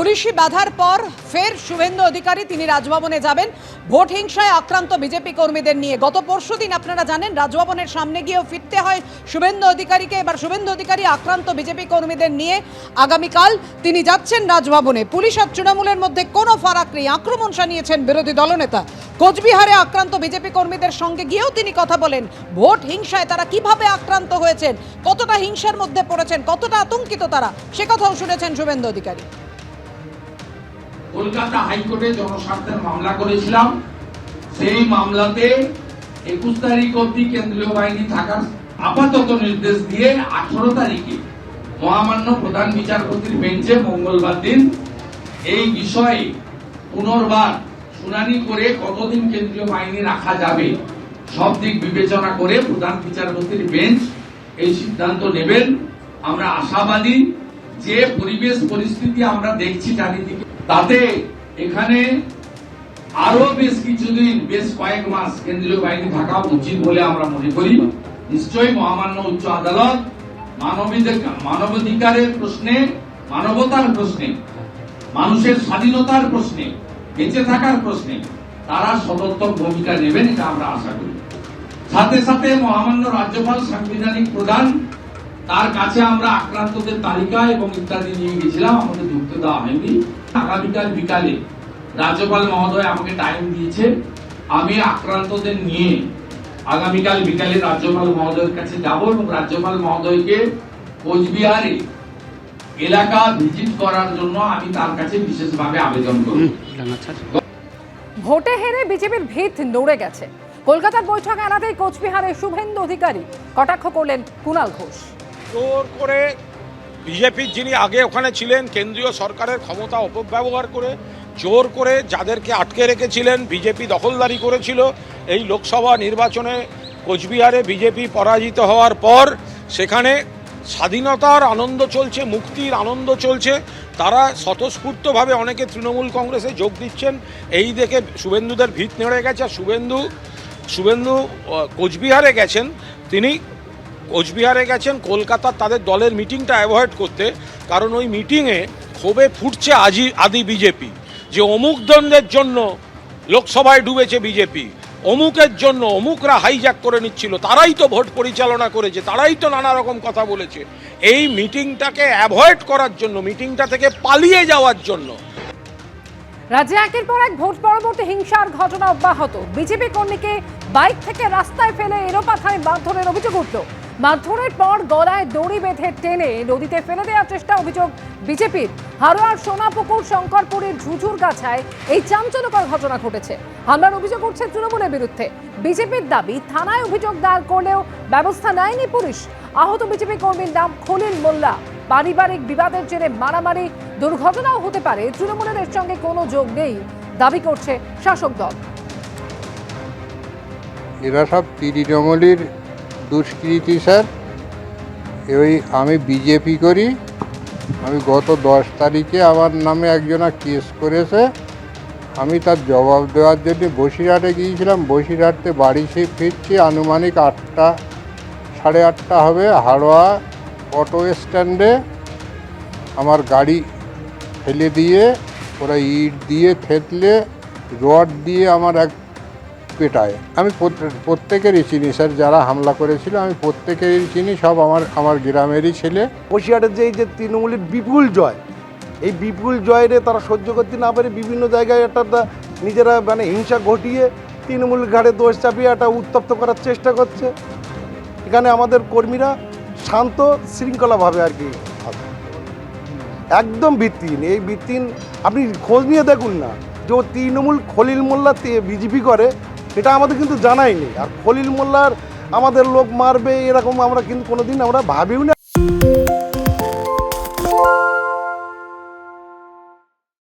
পুলিশি বাধার পর ফের শুভেন্দু অধিকারী তিনি রাজভবনে যাবেন। ভোট হিংসায় আক্রান্ত বিজেপি কর্মীদের নিয়ে গত পরশুদিন আপনারা জানেন, রাজভবনের সামনে গিয়েও ফিরতে হয় শুভেন্দু অধিকারীকে। এবার শুভেন্দু অধিকারী আক্রান্ত বিজেপি কর্মীদের নিয়ে আগামীকাল তিনি যাচ্ছেন রাজভবনে। পুলিশ আর তৃণমূলের মধ্যে কোনো ফারাক নেই। আক্রমণ শানিয়েছেন বিরোধী দলনেতা। কোচবিহারে আক্রান্ত বিজেপি কর্মীদের সঙ্গে গিয়েও তিনি কথা বলেন। ভোট হিংসায় তারা কীভাবে আক্রান্ত হয়েছেন, কতটা হিংসার মধ্যে পড়েছেন, কতটা আতঙ্কিত তারা, সে কথাও শুনেছেন শুভেন্দু অধিকারী। কলকাতা হাইকোর্টে জনস্বার্থের মামলা করেছিলাম। সেই মামলাতে একুশ তারিখ অব্দি কেন্দ্রীয় বাহিনী থাকার আপাতত নির্দেশ দিয়ে আঠারো তারিখে মহামান্য প্রধান বিচারপতির বেঞ্চে মঙ্গলবার দিন এই বিষয়ে পুনর্বার শুনানি করে কতদিন কেন্দ্রীয় বাহিনী রাখা যাবে, সব দিক বিবেচনা করে প্রধান বিচারপতির বেঞ্চ এই সিদ্ধান্ত নেবেন। আমরা আশাবাদী যে পরিবেশ পরিস্থিতি আমরা দেখছি চারিদিকে, তাতে এখানে আরও বেশ কিছুদিন, বেশ কয়েক মাস কেন্দ্রীয় বাহিনী থাকা উচিত বলে আমরা মনে করি। নিশ্চয়ই মহামান্য উচ্চ আদালত মানবাধিকারের প্রশ্নে, মানবতার প্রশ্নে, মানুষের স্বাধীনতার প্রশ্নে, বেঁচে থাকার প্রশ্নে তারা সদর্থক ভূমিকা নেবেন, এটা আমরা আশা করি। সাথে সাথে মহামান্য রাজ্যপাল, সাংবিধানিক প্রধান তার কাছে আমরা আক্রান্তদের তালিকা এবং ইত্যাদি নিয়ে গেছিলাম আমাদের ঢুকতে দেওয়া হয়নি। আগামীকাল বিকালে রাজ্যপাল মহোদয় আমাকে টাইম দিয়েছে। আমি আক্রান্তদের নিয়ে আগামীকাল বিকালে রাজ্যপাল মহোদয়ের কাছে যাব এবং রাজ্যপাল মহোদয়কে কোচবিহারে এলাকা ভিজিট করার জন্য আমি তার কাছে বিশেষভাবে আবেদন করব। ভোটে হেরে বিজেপির ভিত নড়ে গেছে। কলকাতার বৈঠক এড়াতেই কোচবিহারে শুভেন্দু অধিকারী কটাক্ষ করলেন কুণাল ঘোষ। জোর করে বিজেপির যিনি আগে ওখানে ছিলেন, কেন্দ্রীয় সরকারের ক্ষমতা অপব্যবহার করে, জোর করে যাদেরকে আটকে রেখেছিলেন, বিজেপি দখলদারি করেছিল, এই লোকসভা নির্বাচনে কোচবিহারে বিজেপি পরাজিত হওয়ার পর সেখানে স্বাধীনতার আনন্দ চলছে, মুক্তির আনন্দ চলছে। তারা স্বতঃস্ফূর্তভাবে অনেকে তৃণমূল কংগ্রেসে যোগ দিচ্ছেন। এই দেখে শুভেন্দুদের ভিত নেড়ে গেছে। আর শুভেন্দু শুভেন্দু কোচবিহারে গেছেন। তিনি কোচবিহারে গেছেন, কলকাতার তাদের দলের মিটিংটা অ্যাভয়েড করতে, কারণ ওই মিটিংয়ে ক্ষোভে ফুটছে আজি, আদি বিজেপি। যে অমুক দণ্ডের জন্য লোকসভায় ডুবেছে বিজেপি, অমুকের জন্য অমুকরা হাইজ্যাক করে নিচ্ছিল, তারাই তো ভোট পরিচালনা করেছে, তারাই তো নানা রকম কথা বলেছে। এই মিটিংটাকে অ্যাভয়েড করার জন্য, মিটিংটা থেকে পালিয়ে যাওয়ার জন্য। রাজ্যে একের পর এক ভোট পরবর্তী হিংসার ঘটনা অব্যাহত। বিজেপি কর্মীকে বাইক থেকে রাস্তায় ফেলে এলোপাথায় মারধরের অভিযোগ উঠল। মারধরের পর গলায় দড়ি বেঁধে টেনে নদীতে ফেলে দেওয়ার চেষ্টা অভিযোগ বিজেপির। হারোয়ার সোনাপুকুর, শঙ্করপুরের ঝুঝুর গাছায় এই চাঞ্চল্যকর ঘটনা ঘটেছে। হামলার অভিযোগ উঠছে তৃণমূলের বিরুদ্ধে। বিজেপির দাবি, থানায় অভিযোগ দায়ের করলেও ব্যবস্থা নেয়নি পুলিশ। আহত বিজেপি কর্মীর নাম খলিল মোল্লা। পারিবারিক বিবাদের জেরে মারামারি, দুর্ঘটনাও হতে পারে। তৃণমূলের এর সঙ্গে কোনো যোগ নেই, দাবি করছে শাসক দল। এরা সব তৃণমূলের দুষ্কৃতি, স্যার। ওই আমি বিজেপি করি। আমি গত দশ তারিখে আমার নামে একজনা কেস করেছে। আমি তার জবাব দেওয়ার জন্য বসিরহাটে গিয়েছিলাম। বসিরহাটতে বাড়ি সে ফিরছি। আনুমানিক আটটা, সাড়ে আটটা হবে। হাড়োয়া অটো স্ট্যান্ডে আমার গাড়ি ফেলে দিয়ে, ওরা ইট দিয়ে থেতলে, রড দিয়ে আমার এক পেটায় আমি প্রত্যে- প্রত্যেকেরই চিনি, স্যার, যারা হামলা করেছিল, আমি প্রত্যেকেরই চিনি, সব আমার আমার গ্রামেরই ছেলে। বসিরহাটের যে এই যে তৃণমূলের বিপুল জয়, এই বিপুল জয়ের তারা সহ্য করতে না পারে, বিভিন্ন জায়গায় একটা নিজেরা মানে হিংসা ঘটিয়ে তৃণমূল ঘাড়ে দোষ চাপিয়ে একটা উত্তপ্ত করার চেষ্টা করছে। এখানে আমাদের কর্মীরা শান্ত, শৃঙ্খলাভাবে আর কি। একদম ভিত্তিহীন। এই ভিত্তিহীন আপনি খোঁজ নিয়ে দেখুন না যে তৃণমূল খলিল মোল্লা বিজেপি করে এটা আমাদের কিন্তু জানাই নেই। আর খলিল মোল্লার আমাদের লোক মারবে এরকম আমরা কিন্তু কোনোদিন আমরা ভাবিও না।